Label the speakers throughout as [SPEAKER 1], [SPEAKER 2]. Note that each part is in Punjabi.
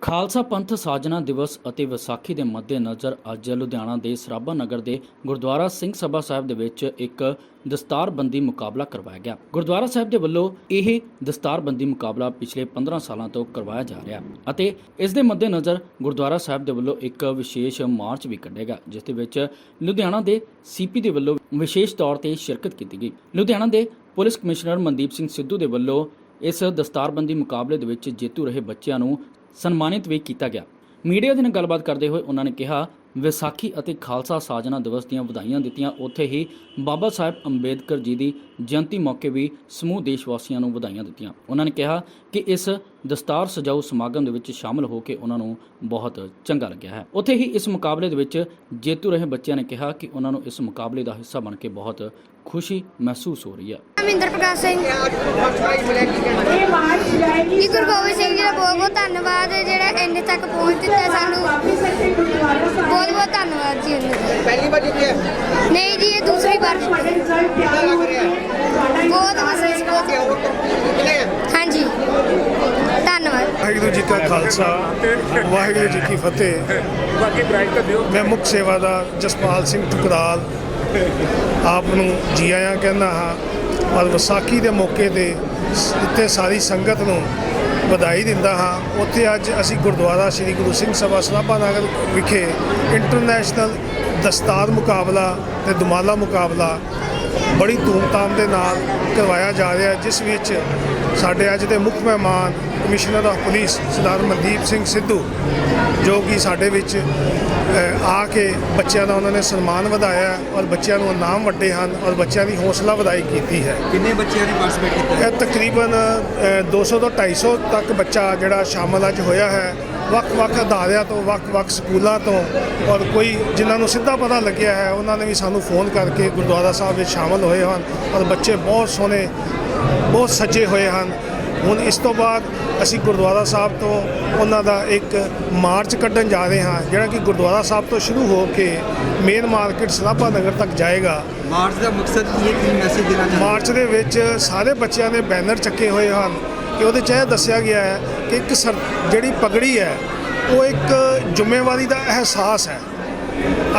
[SPEAKER 1] ਖਾਲਸਾ ਪੰਥ ਸਾਜਨਾ ਦਿਵਸ ਅਤੇ ਵਿਸਾਖੀ ਦੇ ਮੱਦੇਨਜ਼ਰ ਅੱਜ ਲੁਧਿਆਣਾ ਦੇ ਸਰਾਭਾ ਨਗਰ ਦੇ ਗੁਰਦੁਆਰਾ ਸਿੰਘ ਸਭਾ ਸਾਹਿਬ ਦੇ ਵਿੱਚ ਇੱਕ ਦਸਤਾਰਬੰਦੀ ਮੁਕਾਬਲਾ ਕਰਵਾਇਆ ਗਿਆ। ਗੁਰਦੁਆਰਾ ਸਾਹਿਬ ਦੇ ਵੱਲੋਂ ਇਹ ਦਸਤਾਰਬੰਦੀ ਮੁਕਾਬਲਾ ਪਿਛਲੇ 15 ਸਾਲਾਂ ਤੋਂ ਕਰਵਾਇਆ ਜਾ ਰਿਹਾ ਅਤੇ ਇਸ ਦੇ ਮੱਦੇਨਜ਼ਰ ਗੁਰਦੁਆਰਾ ਸਾਹਿਬ ਦੇ ਵੱਲੋਂ ਇੱਕ ਵਿਸ਼ੇਸ਼ ਮਾਰਚ ਵੀ ਕੱਢੇਗਾ ਜਿਸ ਦੇ ਵਿੱਚ ਲੁਧਿਆਣਾ ਦੇ ਸੀਪੀ ਦੇ ਵੱਲੋਂ ਵਿਸ਼ੇਸ਼ ਤੌਰ ਤੇ ਸ਼ਿਰਕਤ ਕੀਤੀ ਗਈ। ਲੁਧਿਆਣਾ ਦੇ ਪੁਲਿਸ ਕਮਿਸ਼ਨਰ ਮਨਦੀਪ ਸਿੰਘ ਸਿੱਧੂ ਦੇ ਵੱਲੋਂ ਇਸ ਦਸਤਾਰਬੰਦੀ ਮੁਕਾਬਲੇ ਦੇ ਵਿੱਚ ਜੇਤੂ ਰਹੇ ਬੱਚਿਆਂ ਨੂੰ ਸਨਮਾਨਿਤ ਵੀ ਕੀਤਾ ਗਿਆ। ਮੀਡੀਆ ਦੇ ਨਾਲ ਗੱਲਬਾਤ ਕਰਦੇ ਹੋਏ ਉਹਨਾਂ ਨੇ ਕਿਹਾ ਵਿਸਾਖੀ ਅਤੇ ਖਾਲਸਾ ਸਾਜਨਾ ਦਿਵਸ ਦੀਆਂ ਵਧਾਈਆਂ ਦਿੱਤੀਆਂ। ਉੱਥੇ ਹੀ ਬਾਬਾ ਸਾਹਿਬ ਅੰਬੇਦਕਰ ਜੀ ਦੀ ਜਯੰਤੀ ਮੌਕੇ ਵੀ ਸਮੂਹ ਦੇਸ਼ ਵਾਸੀਆਂ ਨੂੰ ਵਧਾਈਆਂ ਦਿੱਤੀਆਂ। ਉਹਨਾਂ ਨੇ ਕਿਹਾ ਕਿ ਇਸ ਦਸਤਾਰ ਸਜਾਊ ਸਮਾਗਮ ਦੇ ਵਿੱਚ ਸ਼ਾਮਲ ਹੋ ਕੇ ਉਹਨਾਂ ਨੂੰ ਬਹੁਤ ਚੰਗਾ ਲੱਗਿਆ ਹੈ। ਉੱਥੇ ਹੀ ਇਸ ਮੁਕਾਬਲੇ ਦੇ ਵਿੱਚ ਜੇਤੂ ਰਹੇ ਬੱਚਿਆਂ ਨੇ ਕਿਹਾ ਕਿ ਉਹਨਾਂ ਨੂੰ ਇਸ ਮੁਕਾਬਲੇ ਦਾ ਹਿੱਸਾ ਬਣ ਕੇ ਬਹੁਤ ਖੁਸ਼ੀ ਮਹਿਸੂਸ ਹੋ ਰਹੀ ਹੈ।
[SPEAKER 2] ਮਹਿੰਦਰ ਪ੍ਰਕਾਸ਼ ਸਿੰਘ। ਜੀ ਗੁਰੂ ਗੋਬਿੰਦ ਸਿੰਘ ਜੀ ਦਾ ਬਹੁਤ ਬਹੁਤ ਧੰਨਵਾਦ ਜਿਹੜਾ ਇੰਨੇ ਤੱਕ ਪਹੁੰਚ ਦਿੱਤਾ ਸਾਨੂੰ। ਬਹੁਤ ਧੰਨਵਾਦ ਜੀ
[SPEAKER 3] ਪਹਿਲੀ ਵਾਰ ਜਿੱਤਿਆ
[SPEAKER 2] ਨਹੀਂ ਜੀ ਇਹ ਦੂਸਰੀ ਵਾਰ।
[SPEAKER 3] ਕਿੱਦਾਂ ਲੱਗ ਰਿਹਾ
[SPEAKER 2] ਬਹੁਤ।
[SPEAKER 3] ਕਿੰਨੇ ਆ?
[SPEAKER 2] ਹਾਂਜੀ। ਧੰਨਵਾਦ।
[SPEAKER 4] ਵਾਹਿਗੁਰੂ ਜੀ ਕਾ ਖਾਲਸਾ ਵਾਹਿਗੁਰੂ ਜੀ ਕੀ ਫਤਿਹ।
[SPEAKER 5] ਬਾਕੀ ਬ੍ਰਾਈਟ ਤਾਂ ਦਿਓ।
[SPEAKER 4] ਮੈਂ ਮੁੱਖ ਸੇਵਾਦਾਰ ਜਸਪਾਲ ਸਿੰਘ ਠੁਕਰਾਲ ਆਪ ਨੂੰ ਜੀ ਆਇਆਂ ਕਹਿੰਦਾ ਹਾਂ ਔਰ ਵਿਸਾਖੀ ਦੇ ਮੌਕੇ ਤੇ ਇੱਥੇ ਸਾਰੀ ਸੰਗਤ ਨੂੰ ਵਧਾਈ ਦਿੰਦਾ ਹਾਂ। ਉੱਥੇ ਅੱਜ ਅਸੀਂ ਗੁਰਦੁਆਰਾ ਸ੍ਰੀ ਗੁਰੂ ਸਿੰਘ ਸਭਾ ਸਲਾਭਾ ਨਗਰ ਵਿਖੇ ਇੰਟਰਨੈਸ਼ਨਲ ਦਸਤਾਰ ਮੁਕਾਬਲਾ ਤੇ ਦੁਮਾਲਾ ਮੁਕਾਬਲਾ ਬੜੀ ਧੂਮਧਾਮ ਦੇ ਨਾਲ ਕਰਵਾਇਆ ਜਾ ਰਿਹਾ ਜਿਸ ਵਿੱਚ ਸਾਡੇ ਅੱਜ ਦੇ ਮੁੱਖ ਮਹਿਮਾਨ commissioner of police Sardar Mandeep Singh Sidhu, ਜੋ ਕਿ ਸਾਡੇ ਵਿੱਚ ਆ ਕੇ ਬੱਚਿਆਂ ਦਾ ਉਹਨਾਂ ਨੇ ਸਨਮਾਨ ਵਧਾਇਆ ਔਰ ਬੱਚਿਆਂ ਨੂੰ ਇਨਾਮ ਵੱਡੇ ਹਨ ਔਰ ਬੱਚਿਆਂ ਦੀ ਹੌਸਲਾ ਵਧਾਈ ਕੀਤੀ ਹੈ।
[SPEAKER 5] ਕਿੰਨੇ ਬੱਚਿਆਂ ਨੇ ਪਾਰਟਿਸਿਪੇਟ ਕੀਤਾ
[SPEAKER 4] ਇਹ ਤਕਰੀਬਨ ਅ, 200 ਤੋਂ 250 ਤੱਕ ਬੱਚਾ ਜਿਹੜਾ ਸ਼ਾਮਲ ਅੱਜ ਹੋਇਆ ਹੈ। ਵੱਖ-ਵੱਖ ਅਦਾਰਿਆਂ ਤੋਂ ਵੱਖ-ਵੱਖ ਸਕੂਲਾਂ ਤੋਂ ਔਰ ਕੋਈ ਜਿਨ੍ਹਾਂ ਨੂੰ ਸਿੱਧਾ ਪਤਾ ਲੱਗਿਆ ਹੈ ਉਹਨਾਂ ਨੇ ਵੀ ਸਾਨੂੰ ਫੋਨ ਕਰਕੇ ਗੁਰਦੁਆਰਾ ਸਾਹਿਬ ਵਿੱਚ ਸ਼ਾਮਲ ਹੋਏ ਹਨ ਔਰ ਬੱਚੇ ਬਹੁਤ ਸੋਹਣੇ ਬਹੁਤ ਸੱਜੇ ਹੋਏ ਹਨ। ਹੁਣ ਇਸ ਤੋਂ ਬਾਅਦ ਅਸੀਂ ਗੁਰਦੁਆਰਾ ਸਾਹਿਬ ਤੋਂ ਉਹਨਾਂ ਦਾ ਇੱਕ ਮਾਰਚ ਕੱਢਣ ਜਾ ਰਹੇ ਹਾਂ ਜਿਹੜਾ ਕਿ ਗੁਰਦੁਆਰਾ ਸਾਹਿਬ ਤੋਂ ਸ਼ੁਰੂ ਹੋ ਕੇ ਮੇਨ ਮਾਰਕੀਟ ਸਲਾਭਾ ਨਗਰ ਤੱਕ ਜਾਏਗਾ।
[SPEAKER 5] ਮਾਰਚ ਦਾ ਮਕਸਦ ਕੀ ਹੈ? ਕੀ ਮੈਸੇਜ ਦੇਣਾ ਚਾਹੁੰਦੇ
[SPEAKER 4] ਮਾਰਚ ਦੇ ਵਿੱਚ ਸਾਰੇ ਬੱਚਿਆਂ ਨੇ ਬੈਨਰ ਚੱਕੇ ਹੋਏ ਹਨ ਕਿ ਉਹਦੇ 'ਚ ਇਹ ਦੱਸਿਆ ਗਿਆ ਹੈ ਕਿ ਇੱਕ ਜਿਹੜੀ ਪਗੜੀ ਹੈ ਉਹ ਇੱਕ ਜ਼ਿੰਮੇਵਾਰੀ ਦਾ ਅਹਿਸਾਸ ਹੈ।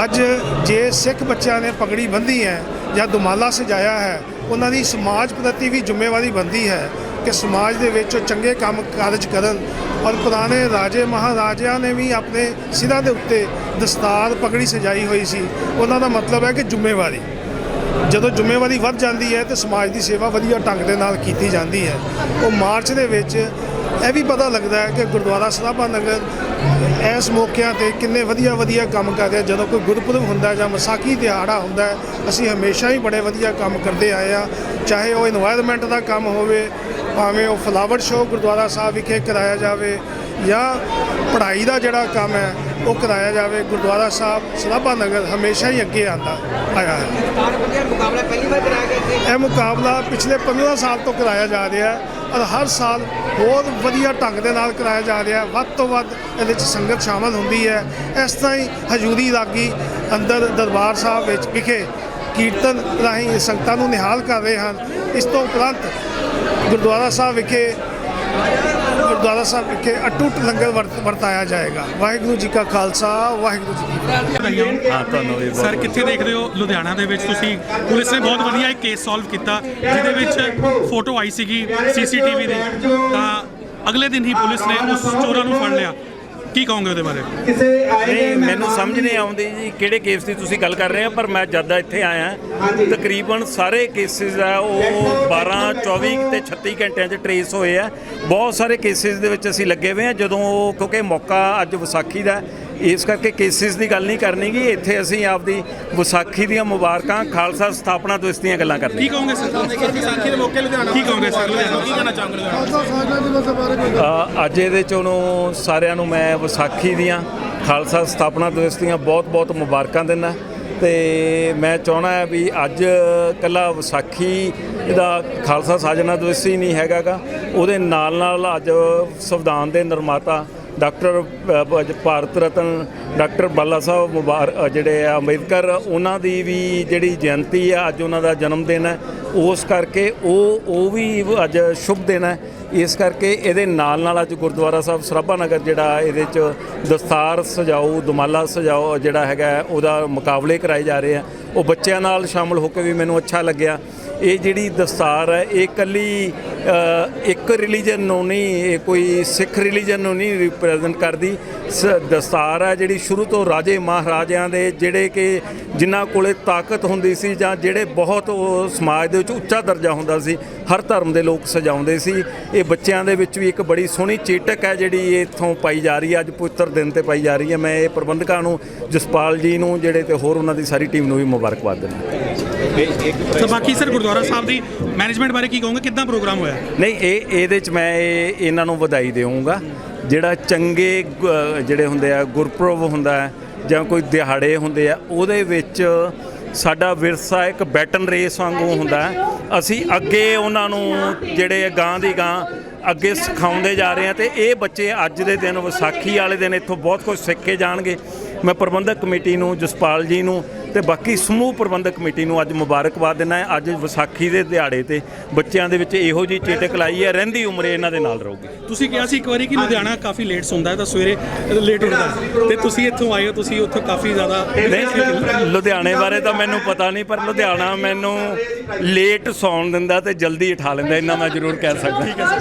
[SPEAKER 4] ਅੱਜ ਜੇ ਸਿੱਖ ਬੱਚਿਆਂ ਨੇ ਪਗੜੀ ਬੰਨ੍ਹੀ ਹੈ ਜਾਂ ਦੁਮਾਲਾ ਸਜਾਇਆ ਹੈ ਉਹਨਾਂ ਦੀ ਸਮਾਜ ਪ੍ਰਤੀ ਵੀ ਜ਼ਿੰਮੇਵਾਰੀ ਬੰਦੀ ਹੈ। ਕਿ ਸਮਾਜ ਦੇ ਵਿੱਚ ਉਹ ਚੰਗੇ ਕੰਮ ਕਾਰਜ ਕਰਨ ਔਰ ਪੁਰਾਣੇ ਰਾਜੇ ਮਹਾਰਾਜਿਆਂ ਨੇ ਵੀ ਆਪਣੇ ਸਿਰਾਂ ਦੇ ਉੱਤੇ ਦਸਤਾਰ ਪਗੜੀ ਸਜਾਈ ਹੋਈ ਸੀ। ਉਹਨਾਂ ਦਾ ਮਤਲਬ ਹੈ ਕਿ ਜ਼ਿੰਮੇਵਾਰੀ। ਜਦੋਂ ਜ਼ਿੰਮੇਵਾਰੀ ਵੱਧ ਜਾਂਦੀ ਹੈ ਤੇ ਸਮਾਜ ਦੀ ਸੇਵਾ ਵਧੀਆ ਢੰਗ ਦੇ ਨਾਲ ਕੀਤੀ ਜਾਂਦੀ ਹੈ। ਉਹ ਮਾਰਚ ਦੇ ਵਿੱਚ ਇਹ ਵੀ ਪਤਾ ਲੱਗਦਾ ਹੈ ਕਿ ਗੁਰਦੁਆਰਾ ਸਰਾਭਾ ਨਗਰ ਇਸ ਮੌਕਿਆਂ ਤੇ ਕਿੰਨੇ ਵਧੀਆ ਵਧੀਆ ਕੰਮ ਕਰਦੇ ਆ ਜਦੋਂ ਕੋਈ ਗੁਰਪੁਰਬ ਹੁੰਦਾ ਜਾਂ ਮਸਾਕੀ ਦਿਹਾੜਾ ਹੁੰਦਾ ਅਸੀਂ ਹਮੇਸ਼ਾ ਹੀ ਬੜੇ ਵਧੀਆ ਕੰਮ ਕਰਦੇ ਆਏ ਆ ਚਾਹੇ ਉਹ এনवायरमेंट ਦਾ ਕੰਮ ਹੋਵੇ ਭਾਵੇਂ ਉਹ ਫਲਾਵਰ ਸ਼ੋਅ ਗੁਰਦੁਆਰਾ ਸਾਹਿਬ ਵਿਖੇ ਕਰਾਇਆ ਜਾਵੇ ਜਾਂ ਪੜ੍ਹਾਈ ਦਾ ਜਿਹੜਾ ਕੰਮ ਹੈ ਉਹ ਕਰਾਇਆ ਜਾਵੇ ਗੁਰਦੁਆਰਾ ਸਾਹਿਬ ਸਰਾਭਾ ਨਗਰ ਹਮੇਸ਼ਾ ਹੀ ਅੱਗੇ ਆਂਦਾ ਆਇਆ ਹੈ। ਇਹ ਮੁਕਾਬਲਾ ਪਿਛਲੇ 15 ਸਾਲ ਤੋਂ ਕਰਾਇਆ ਜਾ ਰਿਹਾ ਹੈ ਔਰ ਹਰ ਸਾਲ ਬਹੁਤ ਵਧੀਆ ਢੰਗ ਦੇ ਨਾਲ ਕਰਾਇਆ ਜਾ ਰਿਹਾ ਵੱਧ ਤੋਂ ਵੱਧ ਇਹਦੇ ਵਿੱਚ ਸੰਗਤ ਸ਼ਾਮਲ ਹੁੰਦੀ ਹੈ। ਇਸ ਤਰ੍ਹਾਂ ਹੀ ਹਜੂਰੀ ਰਾਗੀ ਅੰਦਰ ਦਰਬਾਰ ਸਾਹਿਬ ਵਿੱਚ ਵਿਖੇ ਕੀਰਤਨ ਰਾਹੀਂ ਸੰਗਤਾਂ ਨੂੰ ਨਿਹਾਲ ਕਰ ਰਹੇ ਹਨ। ਇਸ ਤੋਂ ਉਪਰੰਤ ਗੁਰਦੁਆਰਾ ਸਾਹਿਬ ਵਿਖੇ ਗੁਰਦੁਆਰਾ ਸਾਹਿਬ ਵਿਖੇ ਅਟੁੱਟ ਲੰਗਰ ਵਰਤ- ਵਰਤਾਇਆ ਜਾਏਗਾ। ਵਾਹਿਗੁਰੂ ਜੀ ਕਾ ਖਾਲਸਾ ਵਾਹਿਗੁਰੂ ਜੀ ਕੀ ਫਤਿਹ।
[SPEAKER 6] ਹਾਂ ਤੁਹਾਨੂੰ ਵੀ ਸਰ ਕਿੱਥੇ ਦੇਖਦੇ ਹੋ? ਲੁਧਿਆਣਾ ਦੇ ਵਿੱਚ ਤੁਸੀਂ ਪੁਲਿਸ ਨੇ ਬਹੁਤ ਵਧੀਆ ਇੱਕ ਕੇਸ ਸੋਲਵ ਕੀਤਾ ਜਿਹਦੇ ਵਿੱਚ ਫੋਟੋ ਆਈ ਸੀਗੀ ਸੀਸੀਟੀਵੀ ਦੀ। ਤਾਂ ਅਗਲੇ ਦਿਨ ਹੀ ਪੁਲਿਸ ਨੇ ਉਸ ਚੋਰਾਂ ਨੂੰ ਫੜ ਲਿਆ। ਕੀ ਕਹੋਗੇ ਉਹਦੇ ਬਾਰੇ?
[SPEAKER 7] ਨਹੀਂ ਮੈਨੂੰ ਸਮਝ ਨਹੀਂ ਆਉਂਦੀ ਜੀ ਕਿਹੜੇ ਕੇਸ ਦੀ ਤੁਸੀਂ ਗੱਲ ਕਰ ਰਹੇ ਆ ਪਰ ਮੈਂ ਜਦ ਦਾ ਇੱਥੇ ਆਇਆ ਤਕਰੀਬਨ ਸਾਰੇ ਕੇਸਿਸ ਆ ਉਹ 12 24 ਤੇ 36 ਘੰਟਿਆਂ 'ਚ ਟਰੇਸ ਹੋਏ ਆ। ਬਹੁਤ ਸਾਰੇ ਕੇਸਿਸ ਦੇ ਵਿੱਚ ਅਸੀਂ ਲੱਗੇ ਹੋਏ ਆ ਜਦੋਂ ਉਹ ਕਿਉਂਕਿ ਮੌਕਾ ਅੱਜ ਵਿਸਾਖੀ ਦਾ ਹੈ, ਇਸ ਕਰਕੇ ਕੇਸਿਸ ਦੀ ਗੱਲ ਨਹੀਂ ਕਰਨੀ ਗੀ। ਇੱਥੇ ਅਸੀਂ ਆਪਦੀ ਵਿਸਾਖੀ ਦੀਆਂ ਮੁਬਾਰਕਾਂ ਖਾਲਸਾ ਸਥਾਪਨਾ ਦਿਵਸ ਦੀਆਂ ਗੱਲਾਂ
[SPEAKER 6] ਕੀ
[SPEAKER 7] ਕਰਨੀਆਂ
[SPEAKER 6] ਕਹੋਗੇ ਸਰ? ਵਿਸਾਖੀ ਦੇ ਮੌਕੇ ਲੁਧਿਆਣਾ ਕੀ ਕਹੋਗੇ ਸਰ? ਲੁਧਿਆਣਾ ਕੀ ਕਹਿਣਾ ਚਾਹੋਗੇ ਲੁਧਿਆਣਾ?
[SPEAKER 7] ਅ, ਅੱਜ ਇਹਦੇ ਚ ਉਹਨੂੰ ਸਾਰਿਆਂ ਨੂੰ ਮੈਂ ਵਿਸਾਖੀ ਦੀਆਂ ਖਾਲਸਾ ਸਥਾਪਨਾ ਦਿਵਸ ਦੀਆਂ ਬਹੁਤ-ਬਹੁਤ ਮੁਬਾਰਕਾਂ ਦਿੰਦਾ। ਤੇ ਮੈਂ ਚਾਹਣਾ ਹੈ ਵੀ ਅੱਜ ਕੱਲਾ ਵਿਸਾਖੀ ਦਾ ਖਾਲਸਾ ਸਾਜਨਾ ਦਿਵਸ ਹੀ ਨਹੀਂ ਹੈਗਾਗਾ। ਉਹਦੇ ਨਾਲ ਨਾਲ ਅੱਜ ਸੰਵਿਧਾਨ ਦੇ ਨਿਰਮਾਤਾ ਡਾਕਟਰ ਭਾਰਤ ਰਤਨ ਡਾਕਟਰ ਬਾਲਾ ਸਾਹਿਬ ਮੁਬਾਰ ਜਿਹੜੇ ਆ ਅੰਬੇਦਕਰ, ਉਹਨਾਂ ਦੀ ਵੀ ਜਿਹੜੀ ਜਯੰਤੀ ਆ, ਅੱਜ ਉਹਨਾਂ ਦਾ ਜਨਮ ਦਿਨ ਹੈ। ਉਸ ਕਰਕੇ ਉਹ ਉਹ ਵੀ ਅੱਜ ਸ਼ੁਭ ਦਿਨ ਹੈ। ਇਸ ਕਰਕੇ ਇਹਦੇ ਨਾਲ ਨਾਲ ਅੱਜ ਗੁਰਦੁਆਰਾ ਸਾਹਿਬ ਸਰਾਭਾ ਨਗਰ ਜਿਹੜਾ ਇਹਦੇ ਚ ਦਸਤਾਰ ਸਜਾਓ, ਦੁਮਾਲਾ ਸਜਾਓ, ਜਿਹੜਾ ਹੈਗਾ ਉਹਦਾ ਮੁਕਾਬਲੇ ਕਰਾਏ ਜਾ ਰਹੇ ਆ। ਉਹ ਬੱਚਿਆਂ ਨਾਲ ਸ਼ਾਮਲ ਹੋ ਕੇ ਵੀ ਮੈਨੂੰ ਅੱਛਾ ਲੱਗਿਆ। ਇਹ ਜਿਹੜੀ ਦਸਤਾਰ ਹੈ, ਇਹ ਕੱਲੀ ਇੱਕ ਰਿਲੀਜਨ ਨੂੰ ਨਹੀਂ, ਇਹ ਕੋਈ ਸਿੱਖ ਰਿਲੀਜਨ ਨੂੰ ਨਹੀਂ ਰਿਪਰੈਜ਼ੈਂਟ ਕਰਦੀ। ਦਸਤਾਰ ਹੈ ਜਿਹੜੀ ਸ਼ੁਰੂ ਤੋਂ ਰਾਜੇ ਮਹਾਰਾਜਿਆਂ ਦੇ ਜਿਹੜੇ ਕਿ ਜਿਨ੍ਹਾਂ ਕੋਲੇ ਤਾਕਤ ਹੁੰਦੀ ਸੀ ਜਾਂ ਜਿਹੜੇ ਬਹੁਤ ਉਹ ਸਮਾਜ ਦੇ ਵਿੱਚ ਉੱਚਾ ਦਰਜਾ ਹੁੰਦਾ ਸੀ ਹਰ ਧਰਮ ਦੇ ਲੋਕ ਸਜਾਉਂਦੇ ਸੀ। ਇਹ ਬੱਚਿਆਂ ਦੇ ਵਿੱਚ ਵੀ ਇੱਕ ਬੜੀ ਸੋਹਣੀ ਚੇਟਕ ਹੈ ਜਿਹੜੀ ਇੱਥੋਂ ਪਾਈ ਜਾ ਰਹੀ ਹੈ ਅੱਜ ਪਵਿੱਤਰ ਦਿਨ ਤੇ ਪਾਈ ਜਾ ਰਹੀ ਹੈ। ਮੈਂ ਇਹ ਪ੍ਰਬੰਧਕਾਂ ਨੂੰ ਜਸਪਾਲ ਜੀ ਨੂੰ ਜਿਹੜੇ ਤੇ ਹੋਰ ਉਹਨਾਂ ਦੀ ਸਾਰੀ ਟੀਮ ਨੂੰ ਵੀ ਮੁਬਾਰਕਬਾਦ ਦਿੰਦਾ
[SPEAKER 6] ਤਾਂ ਬਾਕੀ ਸਰ ਗੁਰਦੁਆਰਾ ਸਾਹਿਬ ਦੀ ਮੈਨੇਜਮੈਂਟ ਬਾਰੇ ਕੀ ਕਹੋਗੇ? ਕਿੱਦਾਂ ਪ੍ਰੋਗਰਾਮ ਹੋਇਆ?
[SPEAKER 7] ਨਹੀਂ ਇਹ ਇਹਦੇ ਚ ਮੈਂ ਇਹ ਇਹਨਾਂ ਨੂੰ ਵਧਾਈ ਦੇਵਾਂਗਾ ਜਿਹੜਾ ਚੰਗੇ ਜਿਹੜੇ ਹੁੰਦੇ ਆ ਗੁਰਪੁਰਬ ਹੁੰਦਾ ਹੈ ਜਾਂ ਕੋਈ ਦਿਹਾੜੇ ਹੁੰਦੇ ਆ ਉਹਦੇ ਵਿੱਚ ਸਾਡਾ ਵਿਰਸਾ ਇੱਕ ਬੈਟਨ ਰੇਸ ਵਾਂਗੂ ਹੁੰਦਾ ਅਸੀਂ ਅੱਗੇ ਉਹਨਾਂ ਨੂੰ ਜਿਹੜੇ ਗਾਂ ਦੀ ਗਾਂ ਅੱਗੇ ਸਿਖਾਉਂਦੇ ਜਾ ਰਹੇ ਆ ਤੇ ਇਹ ਬੱਚੇ ਅੱਜ ਦੇ ਦਿਨ ਵਿਸਾਖੀ ਵਾਲੇ ਦਿਨ ਇੱਥੋਂ ਬਹੁਤ ਕੁਝ ਸਿੱਖ ਕੇ ਜਾਣਗੇ। ਮੈਂ ਪ੍ਰਬੰਧਕ ਕਮੇਟੀ ਨੂੰ ਜਸਪਾਲ ਜੀ ਨੂੰ ਤੇ ਬਾਕੀ ਸਮੂਹ ਪ੍ਰਬੰਧਕ ਕਮੇਟੀ ਨੂੰ ਅੱਜ ਮੁਬਾਰਕਬਾਦ ਦਿੰਦਾ ਹੈ। ਅੱਜ ਵਿਸਾਖੀ ਦੇ ਦਿਹਾੜੇ ਤੇ ਬੱਚਿਆਂ ਦੇ ਵਿੱਚ ਇਹੋ ਜਿਹੀ ਚੇਤਕ ਲਾਈ ਹੈ ਰਹਿੰਦੀ ਉਮਰੇ ਇਹਨਾਂ ਦੇ ਨਾਲ ਰਹੂਗੀ।
[SPEAKER 6] ਤੁਸੀਂ ਕਿਹਾ ਸੀ ਇੱਕ ਵਾਰੀ ਕਿ ਲੁਧਿਆਣਾ ਕਾਫੀ ਲੇਟ ਸੌਂਦਾ ਹੈ ਤਾਂ ਸਵੇਰੇ ਲੇਟ ਉੱਠਦਾ ਹੈ। ਤੇ ਤੁਸੀਂ ਇੱਥੋਂ ਆਏ ਹੋ ਤੁਸੀਂ ਉੱਥੋਂ ਕਾਫੀ ਜ਼ਿਆਦਾ
[SPEAKER 7] ਲੁਧਿਆਣੇ ਬਾਰੇ ਤਾਂ ਮੈਨੂੰ ਪਤਾ ਨਹੀਂ ਪਰ ਲੁਧਿਆਣਾ ਮੈਨੂੰ ਲੇਟ ਸੌਣ ਦਿੰਦਾ ਤੇ ਜਲਦੀ ਉਠਾ ਲੈਂਦਾ ਇਹਨਾਂ ਮੈਂ ਜ਼ਰੂਰ ਕਹਿ ਸਕਦਾ।